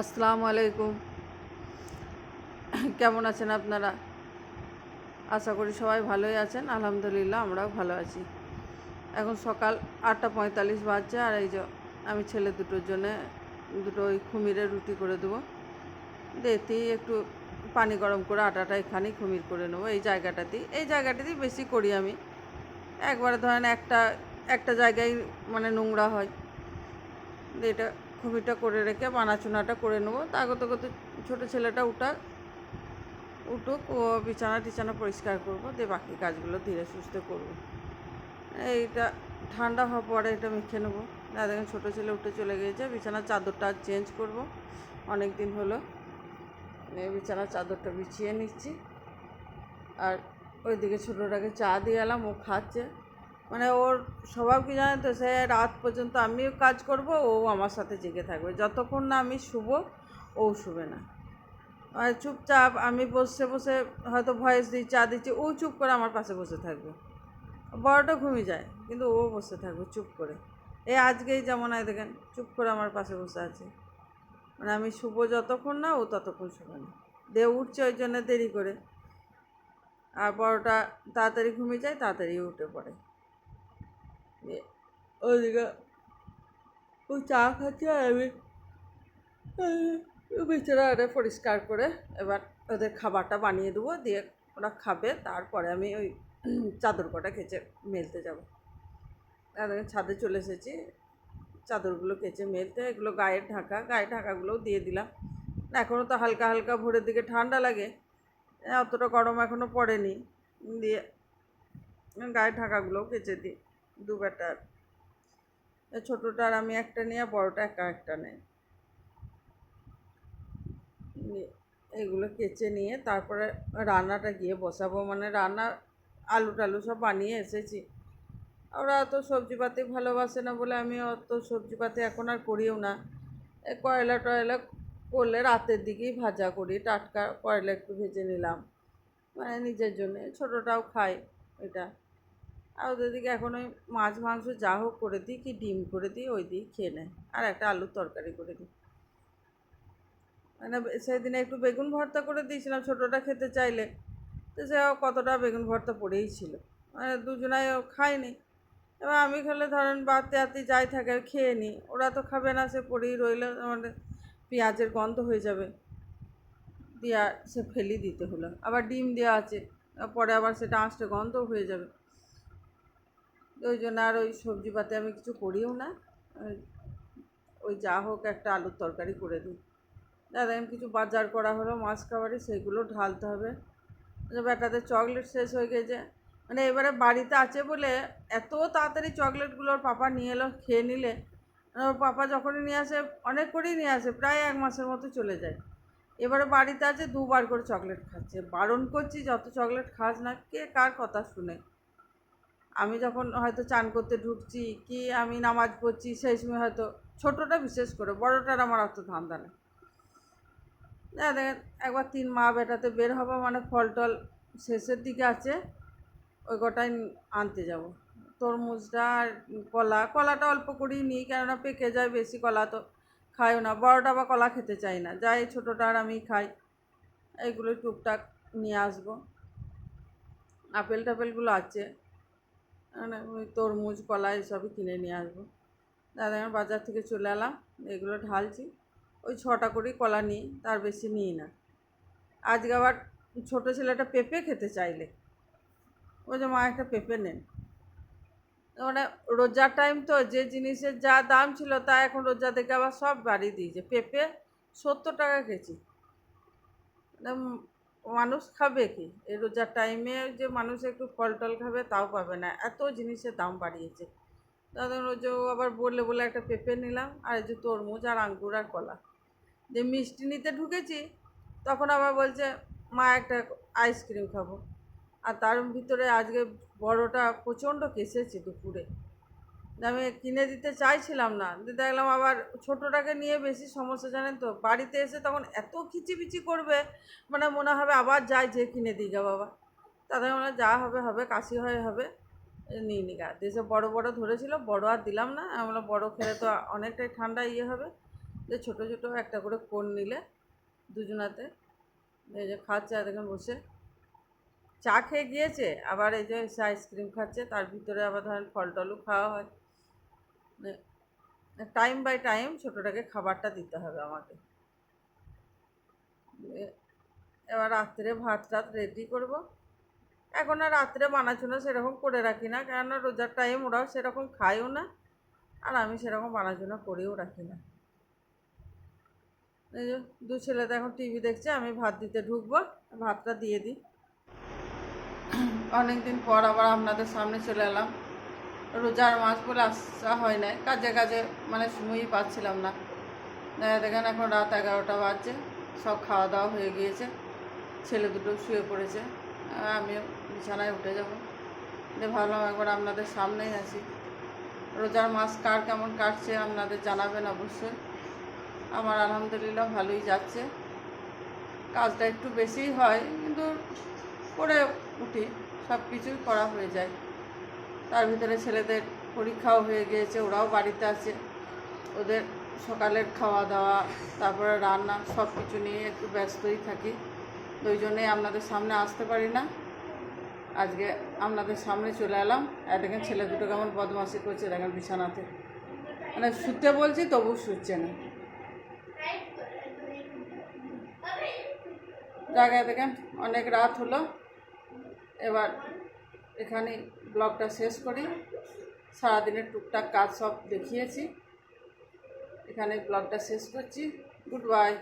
আসসালামু আলাইকুম। কেমন আছেন আপনারা? আশা করি সবাই ভালোই আছেন। আলহামদুলিল্লাহ, আমরাও ভালো আছি। এখন সকাল আটটা পঁয়তাল্লিশ বাজছে আর এই যে আমি ছেলে দুটোর জন্যে দুটো ওই খুমিরের রুটি করে দেবো। দেতেই একটু পানি গরম করে আটাটা এখানেই খুমির করে নেব এই জায়গাটাতেই। এই জায়গাটাতেই বেশি করি আমি। একবারে ধরেন একটা একটা জায়গায় মানে নোংরা হয়। এটা খুবিটা করে রেখে বানাচুনাটা করে নেব। তা করতে করতে ছোটো ছেলেটা উঠা উঠুক, ও বিছানা টিছানা পরিষ্কার করব, দিয়ে বাকি কাজগুলো ধীরে সুস্থে করব। এইটা ঠান্ডা হওয়ার পরে এটা মেখে নেব। দেখেন ছোটো ছেলে উঠে চলে গিয়েছে, বিছানার চাদরটা চেঞ্জ করব। অনেক দিন হলো বিছানার চাদরটা বিছিয়ে নিচ্ছি। আর ওইদিকে ছোটোটাকে চা দিয়ে এলাম, ও খাচ্ছে। মানে ওর স্বভাব কি জানেন তো, সে রাত পর্যন্ত আমিও কাজ করব, ও আমার সাথে জেগে থাকবে। যতক্ষণ না আমি শুভ ও শুবে না। আর চুপচাপ আমি বসে বসে হয়তো ভয়েস দিই চা দিচ্ছি, ও চুপ করে আমার পাশে বসে থাকবে। বড়টা ঘুমিয়ে যায়, কিন্তু ও বসে থাকবে চুপ করে। এই আজকেই যেমন হয় দেখেন, চুপ করে আমার পাশে বসে আছে। মানে আমি শুভ যতক্ষণ না, ও ততক্ষণ শুবে না। দিয়ে উঠছে ওই জন্য দেরি করে। আর বড়টা তাড়াতাড়ি ঘুমিয়ে যায়, তাড়াতাড়ি উঠে পড়ে। দিয়ে ওইদিকে ও চা খাচ্ছে আর আমি বিছানাটা পরিষ্কার করে এবার ওদের খাবারটা বানিয়ে দেবো, দিয়ে ওরা খাবে, তারপরে আমি ওই চাদর কটা কেচে মেলতে যাব। ছাদে চলে এসেছি, চাদরগুলো কেচে মেলতে, এগুলো গায়ের ঢাকা, গায়ের ঢাকাগুলোও দিয়ে দিলাম। এখনও তো হালকা হালকা ভোরের দিকে ঠান্ডা লাগে অতটা গরম এখনও পড়েনি, দিয়ে গায়ের ঢাকাগুলোও কেচে দিই। দু ব্যাটার। ছোটোটার আমি একটা নিয়ে, বড়টা একা একটা নেই। এগুলো কেচে নিয়ে তারপরে রান্নাটা গিয়ে বসাবো। মানে রান্না আলু টালু সব বানিয়ে এসেছি। ওরা অত সবজিপাতি ভালোবাসে না বলে আমি অত সবজিপাতি এখন আর করিও না। কয়লা টয়লা করলে রাতের দিকেই ভাজা করি। টাটকা কয়লা একটু ভেজে নিলাম। মানে নিজের জন্যে। ছোটোটাও খাই এটা। আর ওদের দিকে এখন ওই মাছ, মাংস যা হোক করে দিই, কি ডিম করে দিই, ওই দিই খেয়ে নেয়। আর একটা আলুর তরকারি করে দিই। মানে সেদিনে একটু বেগুন ভর্তা করে দিয়েছিলাম, ছোটোটা খেতে চাইলে। তো সে কতটা বেগুন ভর্তা পড়েই ছিল। মানে দুজনাই ও খায়নি। এবার আমি খেলে ধরেন বাড়তে আতে যাই থাকে খেয়ে নিই। ওরা তো খাবে না, সে পড়েই রইলে আমাদের পেঁয়াজের গন্ধ হয়ে যাবে। দিয়া সে ফেলি দিতে হলো। আবার ডিম দেওয়া আছে পরে আবার সেটা আঁশটে গন্ধ হয়ে যাবে। ওই জন্য আর ওই সবজি পাতে আমি কিছু করিও না। ওই যা হোক একটা আলুর তরকারি করে দিই। দাদা, আমি কিছু বাজার করা হলো, মাছ খাবারে সেগুলো ঢালতে হবে। ব্যাটাতে চকলেট শেষ হয়ে গেছে। মানে এবারে বাড়িতে আছে বলে এত তাড়াতাড়ি চকলেটগুলো ওর পাপা নিয়ে এলো, খেয়ে নিলে। ওর পাপা যখনই নিয়ে আসে, অনেক করেই নিয়ে আসে, প্রায় এক মাসের মতো চলে যায়। এবারে বাড়িতে আছে, দুবার করে চকলেট খাচ্ছে। বারণ করছি, যত চকলেট খাস না, কে কার কথা শুনে। আমি যখন হয়তো চান করতে ঢুকছি কি আমি নামাজ পড়ছি সেই সময় হয়তো ছোটোটা বিশেষ করে, বড়টার আমার অত ধান্দা নেই। দেখেন, একবার তিন মা বেটাতে বের হব মানে ফল টল শেষের দিকে আছে, ওই কটাই আনতে যাব। তরমুজটা আর কলা, কলাটা অল্প করেই নিই, কেননা পেকে যায় বেশি কলা তো খায়ও না, বড়টা বা কলা খেতে চাই না, যাই ছোটোটা আর আমি খাই। এইগুলো টুকটাক নিয়ে আসব। আপেল টাপেলগুলো আছে। ওই তরমুজ কলা এসবই কিনে নিয়ে আসব। দাদা আমার বাজার থেকে চলে এলাম, এগুলো ঢালছি। ওই ছটা করেই কলা নিই, তার বেশি নিই না। আজকে আবার ছোটো ছেলেটা পেঁপে খেতে চাইলে। ওই যে মা একটা পেঁপে নেন মানে রোজার টাইম তো, যে জিনিসের যা দাম ছিল তা এখন রোজা থেকে আবার সব বাড়িয়ে দিয়েছে। পেঁপে সত্তর টাকা কেজি। মানে মানুষ খাবে কি? এই রোজার টাইমে যে মানুষ একটু ফল টল খাবে তাও পাবে না। এত জিনিসের দাম বাড়িয়েছে। তাদের ওই আবার বললে বলে একটা পেঁপে নিলাম, আর যে তরমুজ আর আঙ্গুর আর কলা। যে মিষ্টি নিতে ঢুকেছি, তখন আবার বলছে, মা, একটা আইসক্রিম খাব। আর তার ভিতরে আজকে বড়টা প্রচণ্ড কেসেছে দুপুরে। আমি কিনে দিতে চাইছিলাম না। দেখলাম আবার ছোটোটাকে নিয়ে বেশি সমস্যা, জানেন তো? বাড়িতে এসে তখন এত খিচিবিচি করবে মানে মনে হবে আবার যাই যে কিনে দিই গা বাবা। তাদের মনে যা হবে হবে, কাশি হয়ে হবে নিয়ে নি গা। দেশে বড়ো বড়ো ধরেছিল, বড়ো আর দিলাম না। আমরা বড়ো খেলে তো অনেকটাই ঠান্ডা ইয়ে হবে। যে ছোটো ছোটো একটা করে কোন নিলে দুজনাতে। এই যে খাচ্ছে আর দেখেন বসে। চা খেয়ে গিয়েছে, আবার এই যে এসে আইসক্রিম খাচ্ছে। তার ভিতরে আবার ধরেন ফল টলও খাওয়া হয়। টাইম বাই টাইম ছোটোটাকে খাবারটা দিতে হবে আমাকে। এবার রাত্রে ভাত টাত রেডি করব। এখন আর রাত্রে বানাচুনা সেরকম করে রাখি না, কেননা রোজার টাইম ওরাও সেরকম খায়ও না, আর আমি সেরকম বানাচুনা করেও রাখি না। এই যে, দু ছেলে তো এখন টিভি দেখছে, আমি ভাত দিতে ঢুকবো, ভাতটা দিয়ে দিই। অনেক দিন পর আবার আপনাদের সামনে চলে এলাম। রোজার মাস বলে আসা হয় নাই। কাজে কাজে মানে সময়ই পাচ্ছিলাম না। দেখা দেখেন এখন রাত এগারোটা বাজছে, সব খাওয়া দাওয়া হয়ে গিয়েছে। ছেলে দুটো শুয়ে পড়েছে। আমিও বিছানায় উঠে যাব। যে ভাবলাম একবার আপনাদের সামনেই আছি। রোজার মাস কার কেমন কাটছে আপনাদের জানাবেন অবশ্যই। আমার আলহামদুলিল্লাহ ভালোই যাচ্ছে। কাজটা একটু বেশিই হয়, কিন্তু করে উঠি। সব কিছুই করা হয়ে যায়। তার ভিতরে ছেলেদের পরীক্ষাও হয়ে গিয়েছে, ওরাও বাড়িতে আছে। ওদের সকালের খাওয়া দাওয়া, তারপরে রান্না সব কিছু নিয়ে একটু ব্যস্তই থাকি। ওই জন্যেই আপনাদের সামনে আসতে পারি না। আজকে আপনাদের সামনে চলে এলাম। আর দেখেন ছেলে দুটো কেমন বদমাশি করছে দেখেন বিছানাতে। মানে শুতে বলছি তবু শুচ্ছে না। জায়গায় দেখেন অনেক রাত হলো। এবার এখানে ব্লগটা শেষ করি। সারাদিনের টুকটাক কাজ সব দেখিয়েছি। এখানে ব্লগটা শেষ করছি। Good bye.